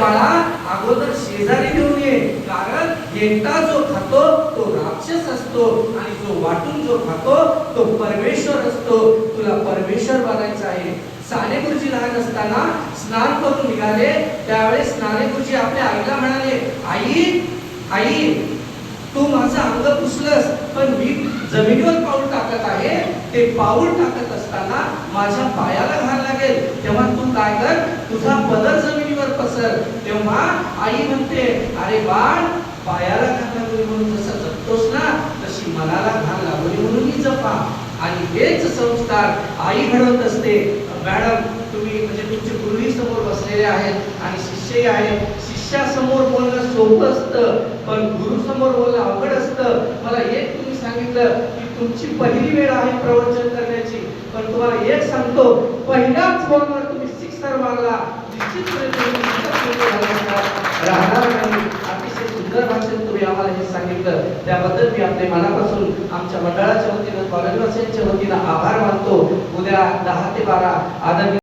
बाळा अगोदर शेजारी घेऊन ये. कारण एकटा जो खातो तो राक्षस असतो. आणि जो वाटून जो खातो तो परमेश्वर असतो. तुला परमेश्वर बनायचं आहे. साने गुरुजी लहान असताना स्नान करून निघाले. त्यावेळेस स्नाने गुरुजी आपल्या आईला म्हणाले आई आई तू माझं अंग पुसलंस पण मी जमिनीवर पाऊल टाकत आहे. ते पाऊल टाकत असताना माझ्या पायाला घाल काय कर? तुझा पदर जमिनीवर पसर. तेव्हा आई म्हणते अरे बाळ पायाला घाल लागली म्हणून जसं जपतोस ना तशी मनाला घाण लागली म्हणून मी जपा. आणि हेच संस्कार आई घडवत असते. मॅडम तुम्ही म्हणजे तुमचे गुरुही समोर बसलेले आहेत आणि शिष्यही आहेत. शिष्यासमोर बोलणं सोपं असतं पण गुरु समोर बोलणं अवघड असतं. मला एक तुम्ही सांगितलं की तुमची पहिली वेळ आहे प्रवचन करण्याची. पण तुम्हाला एक सांगतो पहिल्याच बॉलवर सर्वांना निश्चितपणे राहणार नाही. अतिशय सुंदर भाषेत तुम्ही आम्हाला हे सांगितलं. त्याबद्दल मी आपले मनापासून आमच्या मंडळाच्या वतीनं कॉलेजवासियांच्या वतीनं आभार मानतो. उद्या दहा ते बारा आदरणीय